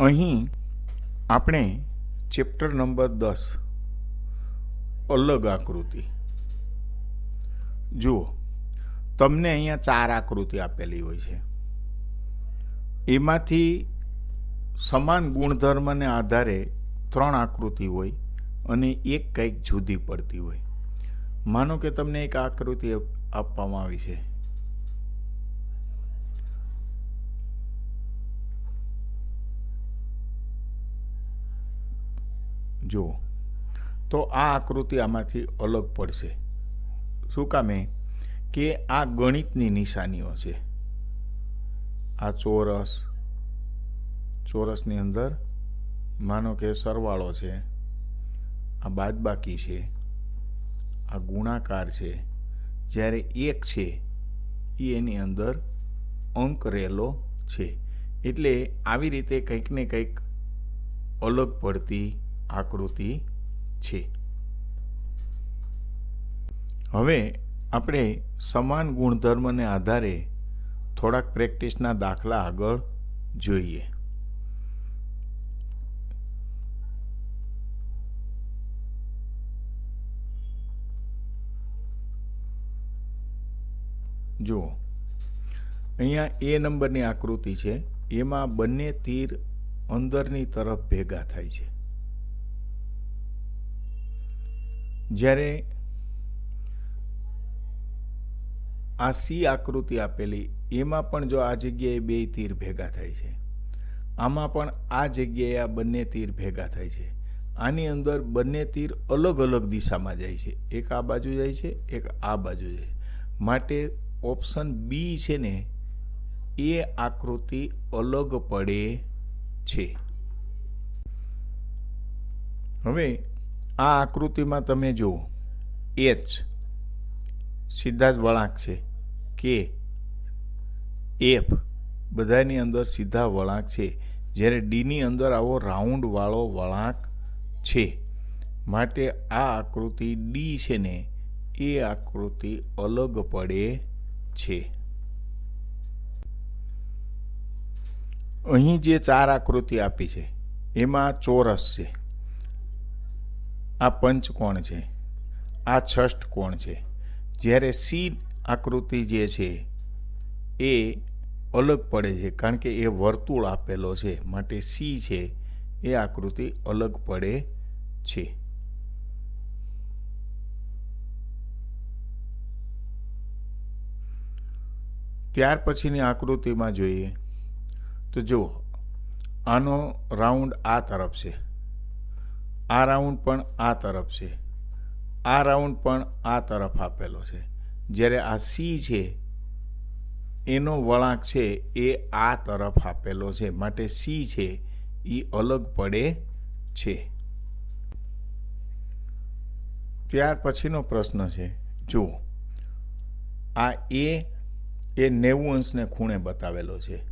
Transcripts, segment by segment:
અહીં આપણે chapter number દસ, અલગ આકૃતિ. જુઓ, તમને અહીંયા ચાર આકૃતિ આપેલી હોય છે. એમાંથી સમાન ગુણધર્મને આધારે ત્રણ આકૃતિ હોય અને એક કંઈક જુદી પડતી હોય. માનો કે તમને એક આકૃતિ આપવામાં આવી છે. જુઓ. તો આ આકૃતિ આમાંથી અલગ પડશે. શું કામે? કે આ ગણિતની નિશાનીઓ છે. આ ચોરસ, ચોરસની અંદર માનો કે સરવાળો છે. આ બાદબાકી છે. આ ગુણાકાર છે. જ્યારે એક છે એ એની અંદર અંક રહેલો છે. એટલે આવી રીતે કંઈક ને કંઈક અલગ પડતી આકૃતિ છે. હવે આપણે સમાન ગુણધર્મને આધારે થોડાક પ્રેક્ટિસના દાખલા આગળ જોઈએ. જુઓ, અહીંયા એ નંબરની આકૃતિ છે, એમાં બંને તીર અંદરની તરફ ભેગા થાય છે. જ્યારે આ સી આકૃતિ આપેલી, એમાં પણ જો આ જગ્યાએ બે તીર ભેગા થાય છે, આમાં પણ આ જગ્યાએ આ બંને તીર ભેગા થાય છે. આની અંદર બંને તીર અલગ અલગ દિશામાં જાય છે. એક આ બાજુ જાય છે, એક આ બાજુ જાય માટે ઓપ્શન બી છે ને, એ આકૃતિ અલગ પડે છે. હવે આ આકૃતિમાં તમે જુઓ. એચ સીધા જ વળાંક છે. કે એફ બધાની અંદર સીધા વળાંક છે. જ્યારે ડીની અંદર આવો રાઉન્ડવાળો વળાંક છે. માટે આ આકૃતિ ડી છે ને, એ આકૃતિ અલગ પડે છે. અહીં જે ચાર આકૃતિ આપી છે, એમાં ચોરસ છે. આ પંચકોણ છે? આ છષ્ટકોણ છે? જ્યારે સી આકૃતિ જે છે, એ અલગ પડે છે, કારણ કે એ વર્તુળ આપેલો છે, માટે સી છે, એ આકૃતિ અલગ પડે છે. ત્યાર પછીની આકૃતિમાં જોઈએ તો જુઓ, આનો રાઉન્ડ આ તરફ છે. આ રાઉન્ડ પણ આ તરફ છે. આ રાઉન્ડ પણ આ તરફ આપેલો છે. જ્યારે આ સી છે, એનો વળાંક છે એ આ તરફ આપેલો છે. માટે સી છે એ અલગ પડે છે. ત્યાર પછીનો પ્રશ્ન છે. જુઓ, આ એ એ નેવું અંશને ખૂણે બતાવેલો છે.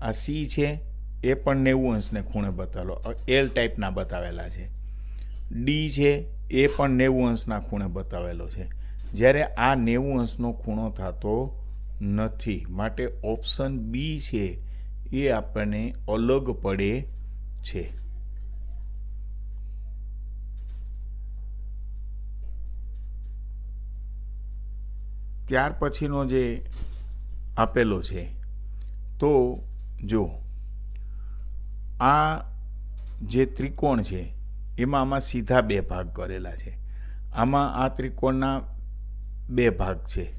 આ સી છે, એ પણ નેવું અંશને ખૂણે બતાવેલો એલ ટાઈપના બતાવેલા છે. ડી છે, એ પણ નેવું અંશના ખૂણે બતાવેલો છે. જ્યારે આ નેવું અંશનો ખૂણો થતો નથી, માટે ઓપ્શન બી છે, એ આપણને અલગ પડે છે. ત્યાર પછીનો જે આપેલો છે, તો જો, આ જે ત્રિકોણ છે એમાં આમાં સીધા બે ભાગ કરેલા છે. આમાં આ ત્રિકોણના બે ભાગ છે.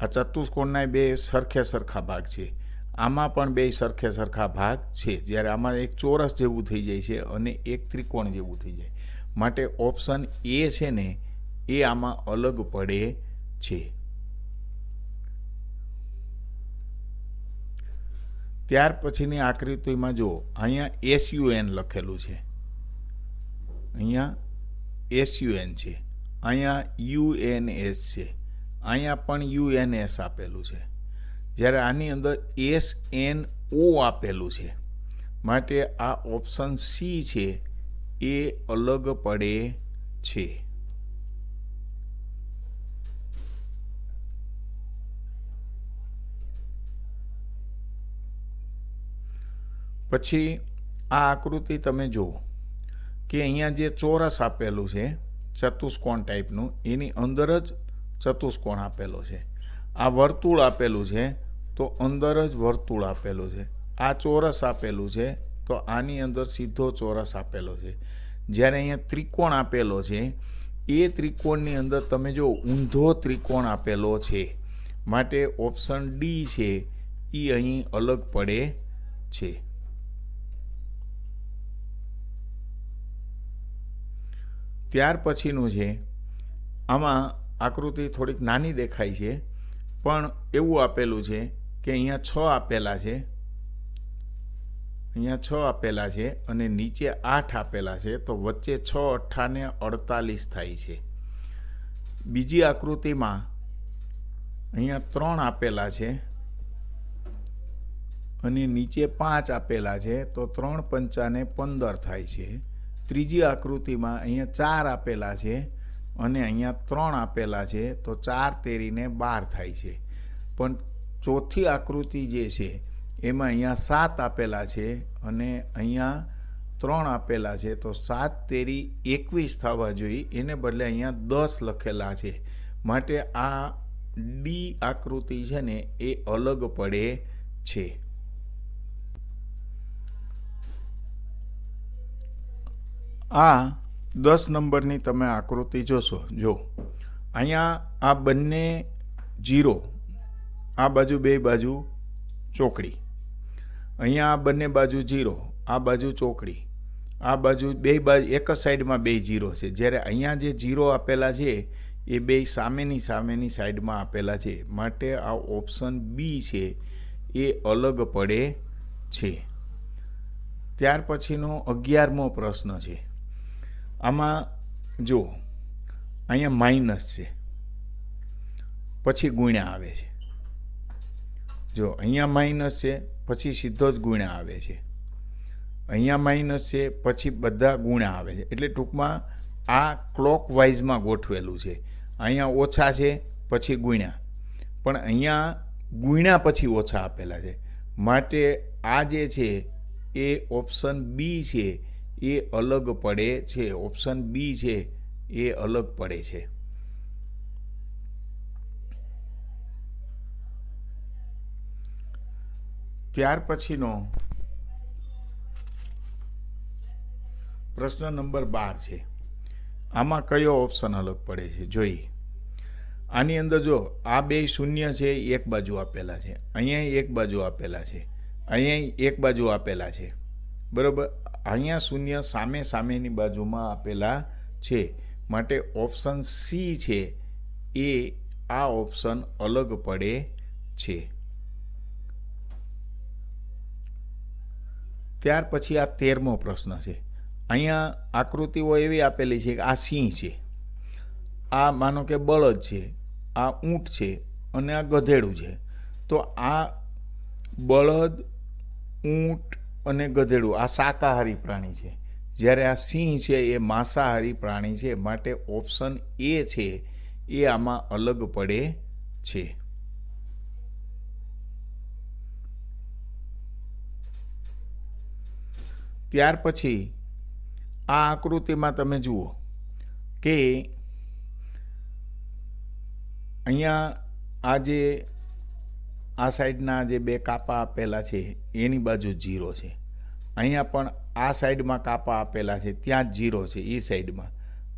આ ચતુષ્કોણના બે સરખે સરખા ભાગ છે. આમાં પણ બે સરખે સરખા ભાગ છે. જ્યારે આમાં એક ચોરસ જેવું થઈ જાય છે અને એક ત્રિકોણ જેવું થઈ જાય. માટે ઓપ્શન એ છે ને, એ આમાં અલગ પડે છે. ત્યાર પછીની આકૃતિમાં જો અહીંયા એસયુએન લખેલું છે. અહીંયા એસયુએન છે. અહીંયા યુએનએસ છે. અહીંયા પણ યુએનએસ આપેલું છે. જ્યારે આની અંદર એસ એન ઓ આપેલું છે, માટે આ ઓપ્શન સી છે, એ અલગ પડે છે. પછી આ આકૃતિ તમે જુઓ. કે અહીંયા જે ચોરસ આપેલું છે, ચતુષ્કોણ ટાઈપનું, એની અંદર જ ચતુષ્કોણ આપેલો છે. આ વર્તુળ આપેલું છે, તો અંદર જ વર્તુળ આપેલું છે. આ ચોરસ આપેલું છે, તો આની અંદર સીધો ચોરસ આપેલો છે. જ્યારે અહીંયા ત્રિકોણ આપેલો છે, એ ત્રિકોણની અંદર તમે જો ઊંધો ત્રિકોણ આપેલો છે, માટે ઓપ્શન ડી છે એ અહીં અલગ પડે છે. ત્યાર પછીનું છે, આમાં આકૃતિ થોડીક નાની દેખાય છે, પણ એવું આપેલું છે કે અહીંયા છ આપેલા છે, અહીંયા છ આપેલા છે અને નીચે આઠ આપેલા છે, તો વચ્ચે છ અઠ્ઠાને અડતાલીસ થાય છે. બીજી આકૃતિમાં અહીંયા ત્રણ આપેલા છે અને નીચે પાંચ આપેલા છે, તો ત્રણ પંચાને પંદર થાય છે. ત્રીજી આકૃતિમાં અહીંયા ચાર આપેલા છે અને અહીંયા ત્રણ આપેલા છે, તો ચાર તેરીને બાર થાય છે. પણ ચોથી આકૃતિ જે છે, એમાં અહીંયા સાત આપેલા છે અને અહીંયા ત્રણ આપેલા છે. તો સાત તેરી એકવીસ થવા જોઈએ, એને બદલે અહીંયા દસ લખેલા છે. માટે આ ડી આકૃતિ છે ને, એ અલગ પડે છે. આ દસ નંબરની તમે આકૃતિ જોશો. જો, અહીંયા આ બંને જીરો, આ બાજુ બે બાજુ ચોકડી. અહીંયા આ બંને બાજુ જીરો, આ બાજુ ચોકડી. આ બાજુ બે બાજુ, એક જ સાઈડમાં બે જીરો છે. જ્યારે અહીંયા જે જીરો આપેલા છે, એ બે સામેની સામેની સાઈડમાં આપેલા છે. માટે આ ઓપ્શન બી છે, એ અલગ પડે છે. ત્યાર પછીનો અગિયારમો પ્રશ્ન છે. આમાં જો અહીંયા માઇનસ છે. પછી ગુણ્યા આવે છે. જો અહીંયા માઇનસ છે, પછી સીધો જ ગુણ્યા આવે છે. અહીંયા માઇનસ છે, પછી બધા ગુણ્યા આવે છે. એટલે ટૂંકમાં આ ક્લોક વાઇઝમાં ગોઠવેલું છે. અહીંયા ઓછા છે, પછી ગુણ્યા. પણ અહીંયા ગુણ્યા પછી ઓછા આપેલા છે. માટે આ જે છે, એ ઓપ્શન બી છે એ અલગ પડે છે. ઓપ્શન બી છે, એ અલગ પડે છે. ત્યાર પછીનો પ્રશ્ન નંબર બાર છે. આમાં કયો ઓપ્શન અલગ પડે છે? જોઈએ આની અંદર જો આ બે શૂન્ય છે, એક બાજુ આપેલા છે. અહીંયા એક બાજુ આપેલા છે. અહીંયા એક બાજુ આપેલા છે. બરોબર? અહીંયા શૂન્ય સામે સામેની બાજુમાં આપેલા છે. માટે ઓપ્શન સી છે. એ આ ઓપ્શન અલગ પડે છે. ત્યાર પછી આ તેરમો પ્રશ્ન છે. અહીંયા આકૃતિઓ એવી આપેલી છે કે આ સિંહ છે. આ માનો કે બળદ છે. આ ઊંટ છે અને આ ગધેડું છે. તો આ બળદ, ઊંટ અને ગધેડું. આ શાકાહારી પ્રાણી છે. જ્યારે આ સિંહ છે, એ માંસાહારી પ્રાણી છે, માટે ઓપ્શન એ છે, એ આમાં અલગ પડે છે. ત્યાર પછી, આ આકૃતિમાં તમે જુઓ કે અહીંયા આ જે આ સાઈડના જે બે કાપા આપેલા છે, એની બાજુ જીરો છે. અહીંયા પણ આ સાઈડમાં કાપા આપેલા છે, ત્યાં જીરો છે એ સાઈડમાં.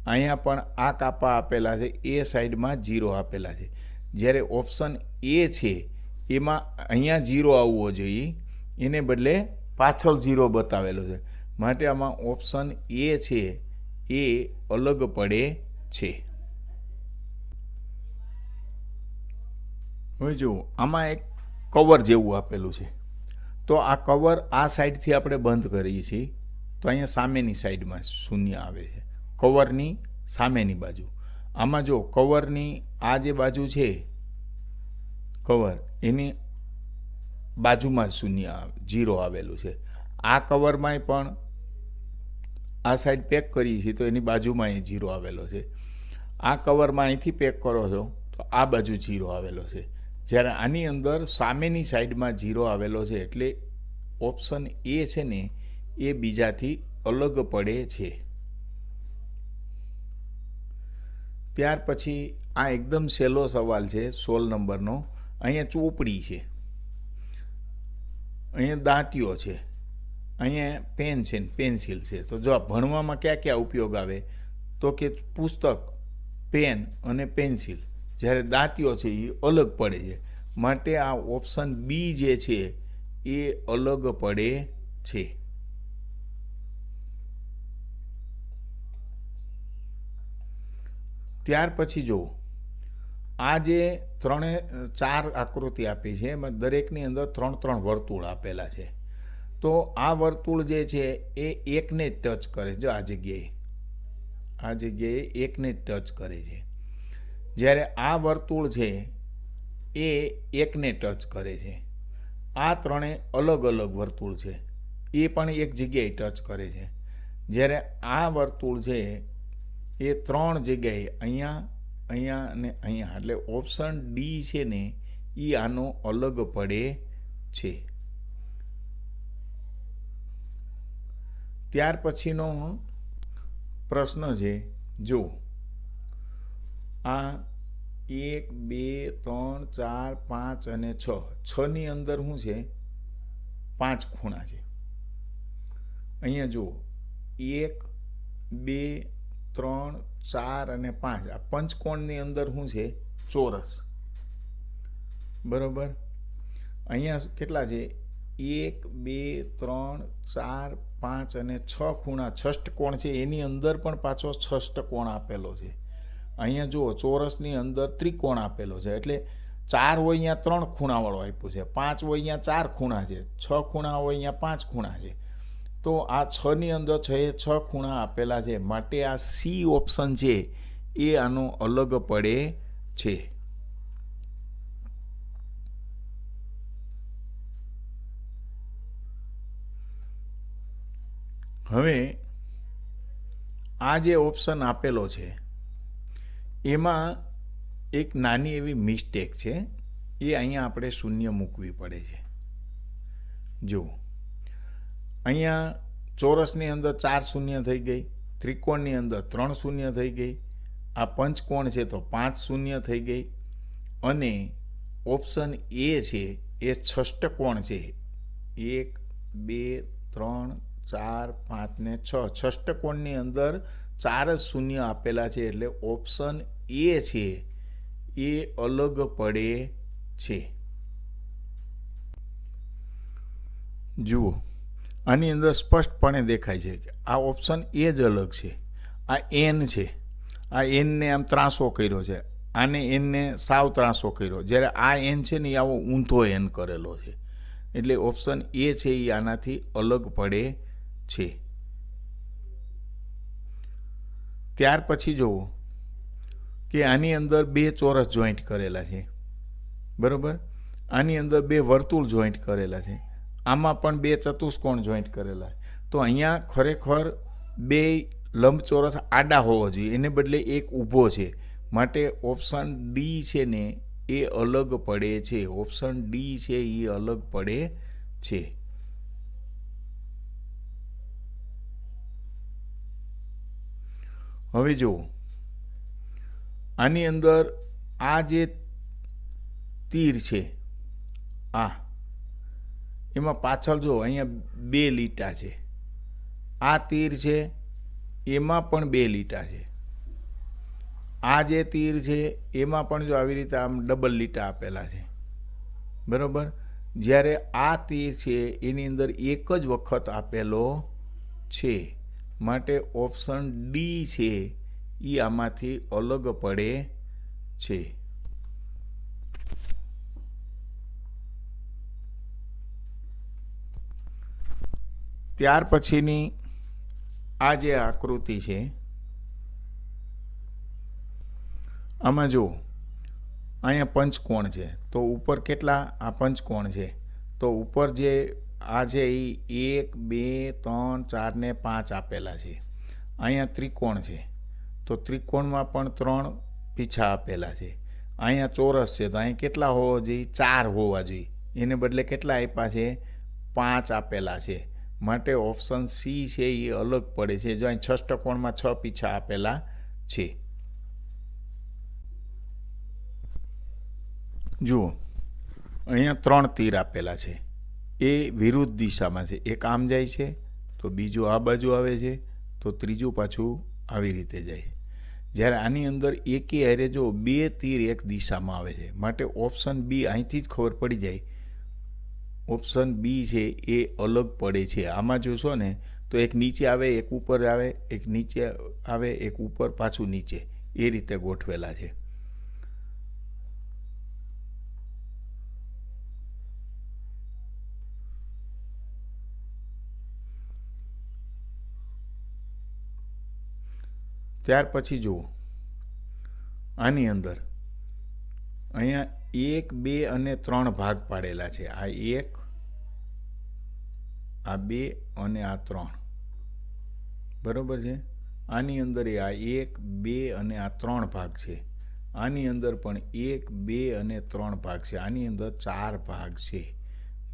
અહીંયા પણ આ કાપા આપેલા છે, એ સાઈડમાં જીરો આપેલા છે. જ્યારે ઓપ્શન એ છે, એમાં અહીંયા જીરો આવવો જોઈએ, એને બદલે પાછળ જીરો બતાવેલો છે. માટે આમાં ઓપ્શન એ છે, એ અલગ પડે છે. હવે જુઓ, આમાં એક કવર જેવું આપેલું છે. તો આ કવર આ સાઈડથી આપણે બંધ કરીએ છીએ, તો અહીંયા સામેની સાઈડમાં શૂન્ય આવે છે. કવરની સામેની બાજુ. આમાં જો કવરની આ જે બાજુ છે કવર એની બાજુમાં શૂન્ય જીરો આવેલું છે. આ કવરમાંય પણ આ સાઈડ પેક કરીએ છીએ, તો એની બાજુમાં અહીં જીરો આવેલો છે. આ કવરમાં અહીંથી પેક કરો છો, તો આ બાજુ જીરો આવેલો છે. જ્યારે આની અંદર સામેની સાઈડમાં જીરો આવેલો છે એટલે ઓપ્શન એ છે ને, એ બીજાથી અલગ પડે છે. ત્યાર પછી આ એકદમ સહેલો સવાલ છે સોળ નંબરનો. અહીંયા ચોપડી છે. અહીંયા દાંતીઓ છે. અહીંયા પેન છે પેન્સિલ છે. તો જો ભણવામાં કયા કયા ઉપયોગ આવે? તો કે પુસ્તક, પેન અને પેન્સિલ. જ્યારે દાંતિયો છે એ અલગ પડે છે. માટે આ ઓપ્શન બી જે છે એ અલગ પડે છે. ત્યાર પછી જુઓ આ જે ત્રણે, ચાર આકૃતિ આપી છે, એમાં દરેકની અંદર ત્રણ ત્રણ વર્તુળ આપેલા છે. તો આ વર્તુળ જે છે એ એકને જ ટચ કરે જો આ જગ્યાએ આ જગ્યાએ એકને જ ટચ કરે છે. જ્યારે આ વર્તુળ છે, એ એકને ટચ કરે છે. આ ત્રણે અલગ અલગ વર્તુળ છે. એ પણ એક જગ્યાએ ટચ કરે છે. જ્યારે આ વર્તુળ છે, એ ત્રણ જગ્યાએ અહીંયા અહીંયા અને અહીંયા, એટલે ઓપ્શન ડી છે ને એ આનો અલગ પડે છે. ત્યાર પછીનો પ્રશ્ન છે, જો આ એક, બે, ત્રણ, ચાર, પાંચ અને છ. છની અંદર શું છે? પાંચ ખૂણા છે. અહીંયા જુઓ. એક, બે, ત્રણ, ચાર અને પાંચ. આ પંચકોણની અંદર શું છે? ચોરસ. બરોબર? અહીંયા કેટલા છે? એક, બે, ત્રણ, ચાર, પાંચ અને છ ખૂણા. છષ્ટકોણ છે? એની અંદર પણ પાછો છષ્ટકોણ આપેલો છે. અહીંયા જુઓ, ચોરસની અંદર ત્રિકોણ આપેલો છે. એટલે ચાર હોય અહીંયા ત્રણ ખૂણાવાળો આપ્યું છે. પાંચ હોય અહીંયા ચાર ખૂણા છે. છ ખૂણા હોય અહીંયા પાંચ ખૂણા છે. તો આ છની અંદર છ એ છ ખૂણા આપેલા છે. માટે આ સી ઓપ્શન છે એ આનો અલગ પડે છે. હવે આ જે ઓપ્શન આપેલો છે એમાં એક નાની એવી મિસ્ટેક છે, એ અહીંયા આપણે શૂન્ય મૂકવી પડે છે. જુઓ. અહીંયા ચોરસની અંદર ચાર શૂન્ય થઈ ગઈ, ત્રિકોણની અંદર ત્રણ શૂન્ય થઈ ગઈ, આ પંચકોણ છે તો પાંચ શૂન્ય થઈ ગઈ, અને ઓપ્શન એ છે, એ છષ્ટકોણ છે. એક, બે, ત્રણ, ચાર, પાંચ ને છ. છષ્ટકોણની અંદર ચાર જ શૂન્ય આપેલા છે, એટલે ઓપ્શન એ છે, એ અલગ પડે છે. જુઓ, આની અંદર સ્પષ્ટપણે દેખાય છે કે આ ઓપ્શન એ જ અલગ છે, આ એન છે. આ એનને આમ ત્રાસો કર્યો છે, આને એનને સાવ ત્રાસો કર્યો. જ્યારે આ એન છે ને એ આવો ઊંધો એન કરેલો છે. એટલે ઓપ્શન એ છે, એ આનાથી અલગ પડે છે. ત્યાર પછી જુઓ કે આની અંદર બે ચોરસ જોઈન્ટ કરેલા છે. બરાબર? આની અંદર બે વર્તુળ જોઈન્ટ કરેલા છે. આમાં પણ બે ચતુષ્કોણ જોઈન્ટ કરેલા તો અહીંયા ખરેખર બે લંબચોરસ આડા હોવો જોઈએ. એને બદલે એક ઊભો છે. માટે ઓપ્શન ડી છે ને, એ અલગ પડે છે. ઓપ્શન ડી છે, એ અલગ પડે છે. હવે જુઓ. આની અંદર આ જે તીર છે, આ, એમાં પાછળ જો અહીંયા બે લીટા છે. આ તીર છે, એમાં પણ બે લીટા છે. આ જે તીર છે, એમાં પણ જો આવી રીતે આમ ડબલ લીટા આપેલા છે. બરાબર? જ્યારે આ તીર છે, એની અંદર એક જ વખત આપેલો છે. માટે ઓપ્શન ડી છે એ આમાંથી અલગ પડે છે. ત્યાર પછીની આ જે આકૃતિ છે, આમાં જુઓ, અહીંયા પંચકોણ છે. તો ઉપર કેટલા? આ પંચકોણ છે. તો ઉપર જે આ છે એ એક, બે, ત્રણ ચાર ને પાંચ આપેલા છે. અહીંયા ત્રિકોણ છે. તો ત્રિકોણમાં પણ ત્રણ પીછા આપેલા છે. અહીંયા ચોરસ છે, તો અહીં કેટલા હોવા જોઈએ? ચાર હોવા જોઈએ. એને બદલે કેટલા આપ્યા છે? પાંચ આપેલા છે. માટે ઓપ્શન સી છે, એ અલગ પડે છે. જો અહીં છષ્ટકોણમાં છ પીછા આપેલા છે. જુઓ, અહીંયા ત્રણ તીર આપેલા છે. એ વિરુદ્ધ દિશામાં છે. એક આમ જાય છે, તો બીજું આ બાજુ આવે છે, તો ત્રીજું પાછું આવી રીતે જાય. જ્યારે આની અંદર એકી હારે જો બે તીર એક દિશામાં આવે છે, માટે ઓપ્શન બી અહીંથી જ ખબર પડી જાય. ઓપ્શન બી છે, એ અલગ પડે છે. આમાં જોશો ને, તો એક નીચે આવે, એક ઉપર આવે, એક નીચે આવે, એક ઉપર પાછું નીચે. એ રીતે ગોઠવેલા છે. ત્યાર પછી જુઓ. આની અંદર અહીંયા એક, બે અને ત્રણ ભાગ પાડેલા છે. આ એક, આ બે અને આ ત્રણ. બરાબર છે? આની અંદર આ એક, બે અને આ ત્રણ ભાગ છે. આની અંદર પણ એક, બે અને ત્રણ ભાગ છે. આની અંદર ચાર ભાગ છે.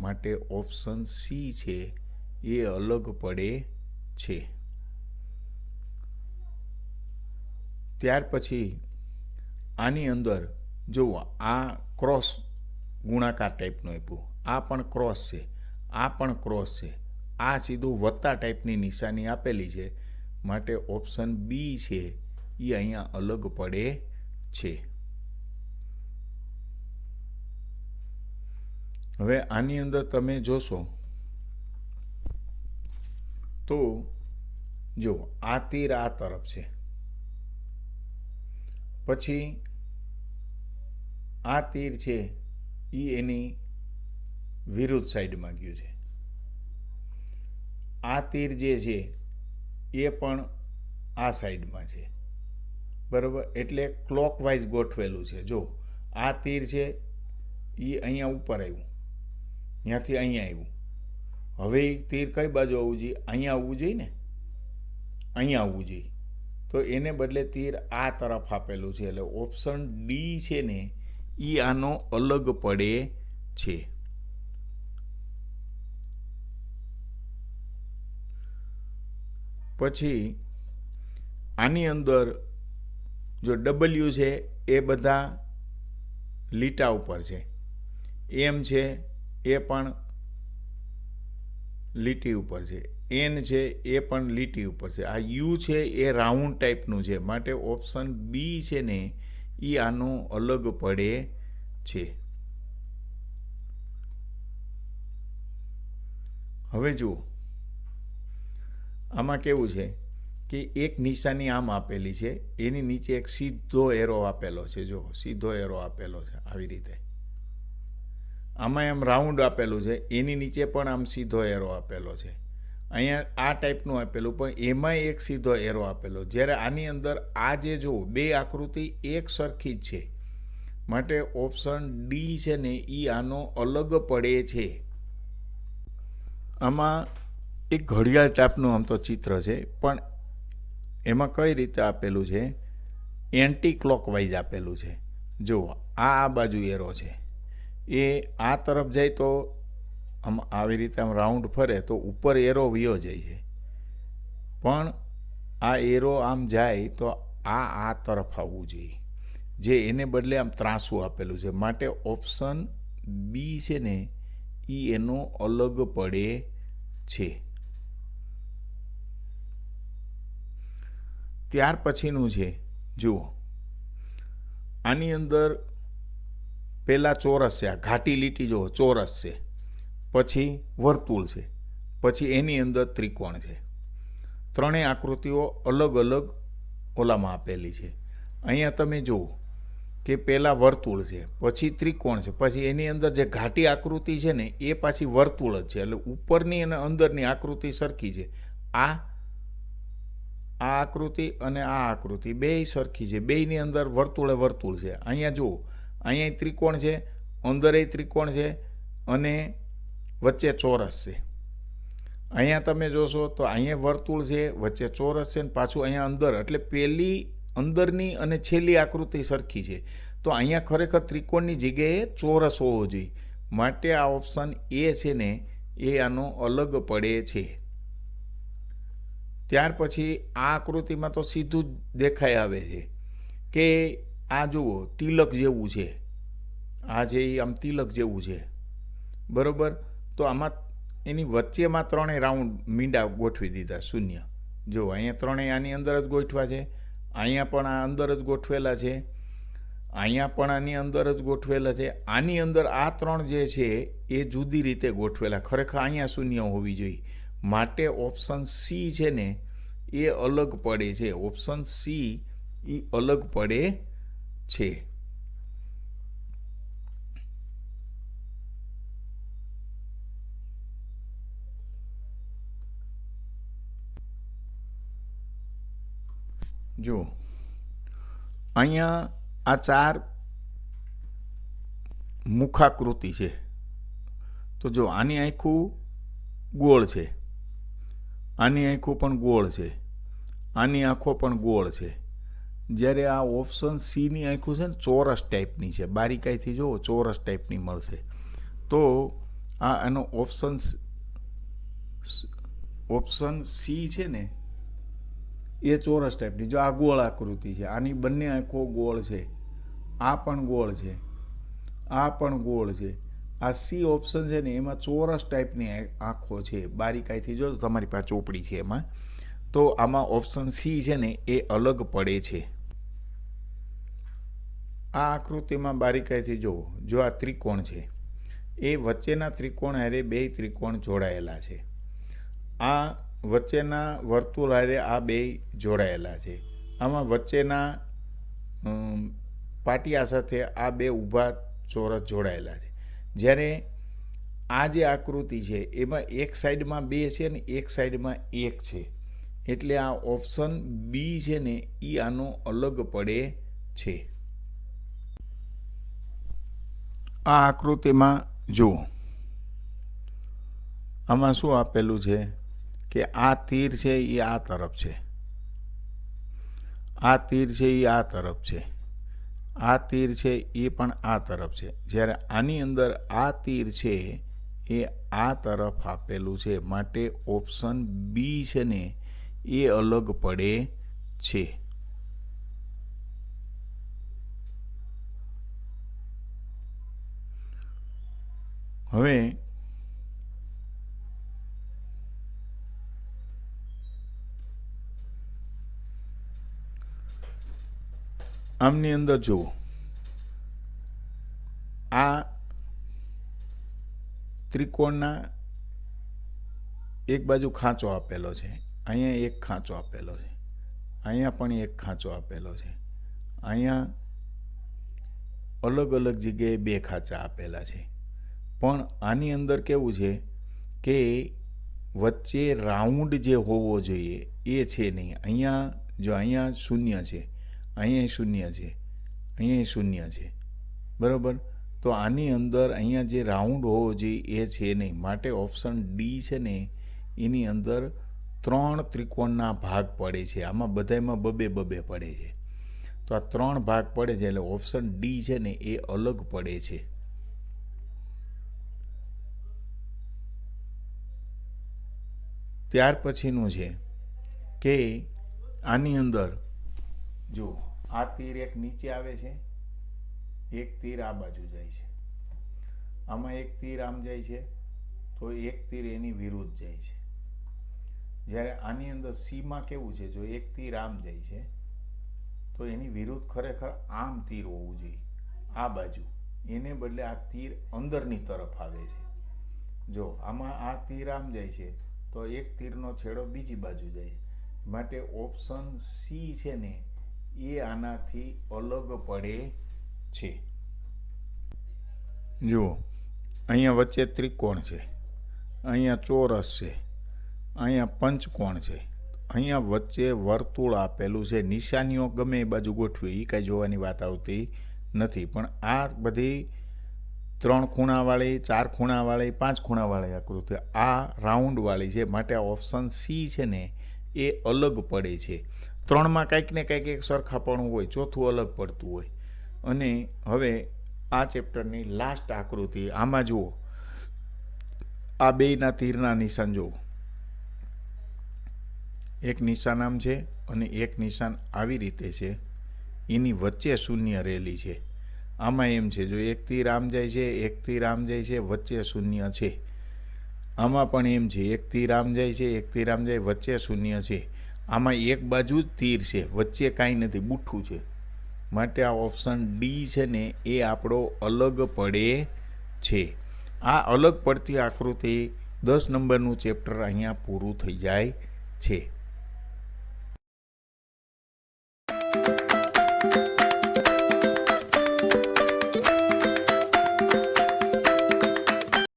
માટે ઓપ્શન સી છે એ અલગ પડે છે. ત્યાર પછી આની અંદર જુઓ આ ક્રોસ ગુણાકાર ટાઈપનું આપ્યું, આ પણ ક્રોસ છે, આ પણ ક્રોસ છે, આ સીધું વત્તા ટાઈપની નિશાની આપેલી છે, માટે ઓપ્શન બી છે એ અહીંયા અલગ પડે છે. હવે આની અંદર તમે જોશો તો જો આ તીર આ તરફ છે. પછી આ તીર છે એ એની વિરુદ્ધ સાઈડમાં ગયું છે. આ તીર જે છે, એ પણ આ સાઈડમાં છે. બરાબર? એટલે ક્લોકવાઇઝ ગોઠવેલું છે. જો, આ તીર છે એ અહીંયા ઉપર આવ્યું. ત્યાંથી અહીંયા આવ્યું. હવે એ તીર કઈ બાજુ આવવું જોઈએ? અહીંયા આવવું જોઈએ ને? અહીંયા આવવું જોઈએ. તો એને બદલે તીર આ તરફ આપેલું છે. એટલે ઓપ્શન ડી છે ને એ આનો અલગ પડે છે. પછી આની અંદર જો ડબલ્યુ છે, એ બધા લીટા ઉપર છે. એમ છે, એ પણ લીટી ઉપર છે. એન છે એ પણ લીટી ઉપર છે. આ યુ છે, એ રાઉન્ડ ટાઈપનું છે. માટે ઓપ્શન બી છે ને, એ આનો અલગ પડે છે. હવે જુઓ. આમાં કેવું છે કે એક નિશાની આમ આપેલી છે. એની નીચે એક સીધો એરો આપેલો છે. જો સીધો એરો આપેલો છે આવી રીતે. આમાં એમ રાઉન્ડ આપેલું છે. એની નીચે પણ આમ સીધો એરો આપેલો છે. અહીંયા આ ટાઈપનું આપેલું, પણ એમાં એક સીધો એરો આપેલો. જ્યારે આની અંદર આ જે જો બે આકૃતિ એક સરખી જ છે. માટે ઓપ્શન ડી છે ને એ આનો અલગ પડે છે. આમાં એક ઘડિયાળ ટાઈપનું આમ તો ચિત્ર છે, પણ એમાં કઈ રીતે આપેલું છે? એન્ટી ક્લોકવાઇઝ આપેલું છે. જુઓ, આ આ બાજુ એરો છે. એ આ તરફ જાય તો આમ આવી રીતે આમ રાઉન્ડ ફરે તો ઉપર એરો વયો જાય છે. પણ આ એરો આમ જાય તો આ આ તરફ આવવું જોઈએ. જે એને બદલે આમ ત્રાસું આપેલું છે. માટે ઓપ્શન બી છે ને એ એનો અલગ પડે છે. ત્યાર પછીનું છે, જુઓ. આની અંદર પહેલાં ચોરસ છે, આ ઘાટી લીટી, જુઓ, ચોરસ છે. પછી વર્તુળ છે, પછી એની અંદર ત્રિકોણ છે. ત્રણેય આકૃતિઓ અલગ અલગ ઓલામાં આપેલી છે. અહીંયા તમે જુઓ કે પહેલાં વર્તુળ છે, પછી ત્રિકોણ છે, પછી એની અંદર જે ઘાટી આકૃતિ છે ને, એ પાછી વર્તુળ જ છે, એટલે ઉપરની અને અંદરની આકૃતિ સરખી છે. આ આ આકૃતિ અને આ આકૃતિ બેય સરખી છે, બેયની અંદર વર્તુળે વર્તુળ છે. અહીંયા જુઓ, અહીંયા ત્રિકોણ છે અંદરે ત્રિકોણ છે અને વચ્ચે ચોરસ છે. અહીંયા તમે જોશો તો અહીંયા વર્તુળ છે, વચ્ચે ચોરસ છે ને પાછું અહીંયા અંદર. એટલે પેલી અંદરની અને છેલ્લી આકૃતિ સરખી છે. તો અહીંયા ખરેખર ત્રિકોણની જગ્યાએ ચોરસ હોવો જોઈએ. માટે આ ઓપ્શન એ છે ને, એ આનો અલગ પડે છે. ત્યાર પછી આ આકૃતિમાં તો સીધું જ દેખાઈ આવે છે કે આ જુઓ, તિલક જેવું છે. આ જે આમ તિલક જેવું છે. બરોબર? તો આમાં એની વચ્ચેમાં ત્રણેય રાઉન્ડ મીંડા ગોઠવી દીધા, શૂન્ય. જો અહીંયા ત્રણેય આની અંદર જ ગોઠવા છે, અહીંયા પણ આ અંદર જ ગોઠવેલા છે, અહીંયા પણ આની અંદર જ ગોઠવેલા છે, આની અંદર આ ત્રણ જે છે એ જુદી રીતે ગોઠવેલા. ખરેખર અહીંયા શૂન્ય હોવી જોઈએ. માટે ઓપ્શન સી છે ને, એ અલગ પડે છે. ઓપ્શન સી એ અલગ પડે છે. જો, અહીંયા આ ચાર મુખાકૃતિ છે. તો જો, આની આખું ગોળ છે. આની આંખો પણ ગોળ છે. આની આંખો પણ ગોળ છે. જ્યારે આ ઓપ્શન સીની આંખો છે ને, ચોરસ ટાઈપની છે. બારીકાઈથી જુઓ, ચોરસ ટાઈપની મળશે. તો આ એનો ઓપ્શન ઓપ્શન સી છે ને એ ચોરસ ટાઈપની જો આ ગોળ આકૃતિ છે, આની બંને આંખો ગોળ છે. આ પણ ગોળ છે. આ પણ ગોળ છે. આ સી ઓપ્શન છે ને, એમાં ચોરસ ટાઈપની આંખો છે. બારીકાઈથી જો તમારી પાસે ચોપડી છે એમાં, તો આમાં ઓપ્શન સી છે ને, એ અલગ પડે છે. આ આકૃતિમાં બારીકાઈથી જુઓ. જો આ ત્રિકોણ છે, એ વચ્ચેના ત્રિકોણ હારે બે ત્રિકોણ જોડાયેલા છે. આ વચ્ચેના વર્તુળ હારે આ બે જોડાયેલા છે. આમાં વચ્ચેના પાટિયા સાથે આ બે ઊભા ચોરસ જોડાયેલા છે. જ્યારે આ જે આકૃતિ છે, એમાં એક સાઈડમાં બે છે ને એક સાઈડમાં એક છે. એટલે આ ઓપ્શન બી છે ને એ આનો અલગ પડે છે. આ આકૃતિમાં જુઓ. આમાં શું આપેલું છે? કે આ તીર છે એ આ તરફ છે. આ તીર છે એ આ તરફ છે. આ તીર છે એ પણ આ તરફ છે. જ્યારે આની અંદર આ તીર છે એ આ તરફ આપેલું છે માટે ઓપ્શન બી છે ને એ અલગ પડે છે. હવે આમની અંદર જુઓ. આ ત્રિકોણના એક બાજુ ખાંચો આપેલો છે. અહીંયા એક ખાંચો આપેલો છે. અહીંયા પણ એક ખાંચો આપેલો છે. અહીંયા અલગ અલગ જગ્યાએ બે ખાંચા આપેલા છે. પણ આની અંદર કેવું છે કે વચ્ચે રાઉન્ડ જે હોવો જોઈએ એ છે નહીં. અહીંયા જો અહીંયા શૂન્ય છે અહીંયા શૂન્ય છે. અહીંયા શૂન્ય છે. બરાબર? તો આની અંદર અહીંયા જે રાઉન્ડ હોવો જોઈએ એ છે નહીં. માટે ઓપ્શન ડી છે ને, એની અંદર ત્રણ ત્રિકોણના ભાગ પડે છે. આમાં બધામાં બબે બબે પડે છે. તો આ ત્રણ ભાગ પડે છે એટલે ઓપ્શન ડી છે ને, એ અલગ પડે છે. ત્યાર પછીનું છે કે આની અંદર જો આ તીર એક નીચે આવે છે, એક તીર આ બાજુ જાય છે. આમાં એક તીર આમ જાય છે, તો એક તીર એની વિરુદ્ધ જાય છે. જ્યારે આની અંદર સીમાં કેવું છે, જો એક તીર આમ જાય છે, તો એની વિરુદ્ધ ખરેખર આમ તીર હોવું જોઈએ. આ બાજુ. એને બદલે આ તીર અંદરની તરફ આવે છે. જો આમાં આ તીર આમ જાય છે, તો એક તીરનો છેડો બીજી બાજુ જાય. માટે ઓપ્શન સી છે ને એ આનાથી અલગ પડે છે. જુઓ, અહીંયા વચ્ચે ત્રિકોણ છે, અહીંયા ચોરસ છે, અહીંયા પંચકોણ છે, અહીંયા વચ્ચે વર્તુળ આપેલું છે. નિશાનીઓ ગમે એ બાજુ ગોઠવી એ કાંઈ જોવાની વાત આવતી નથી. પણ આ બધી ત્રણ ખૂણાવાળી, ચાર ખૂણાવાળી, પાંચ ખૂણાવાળી આકૃતિ, આ રાઉન્ડવાળી છે માટે ઓપ્શન સી છે ને, એ અલગ પડે છે. ત્રણમાં કંઈક ને કંઈક એક સરખાપણું હોય, ચોથું અલગ પડતું હોય. અને હવે આ ચેપ્ટરની લાસ્ટ આકૃતિ, આમાં જુઓ. આ બેયના તીરના નિશાન જુઓ. એક નિશાન આમ છે અને એક નિશાન આવી રીતે છે. એની વચ્ચે શૂન્ય રહેલી છે. આમાં એમ છે, જો એક તીર આમ જાય છે, એક તીર આમ જાય છે, વચ્ચે શૂન્ય છે. આમાં પણ એમ છે, એક તીર આમ જાય છે, એક તીર આમ જાય, વચ્ચે શૂન્ય છે. આમાં એક બાજુ જ તીર છે, વચ્ચે કાંઈ નથી, બુઠ્ઠું છે. માટે આ ઓપ્શન ડી છે ને, એ આપણો અલગ પડે છે. આ અલગ પડતી આકૃતિ દસ નંબરનું ચેપ્ટર અહીંયા પૂરું થઈ જાય છે.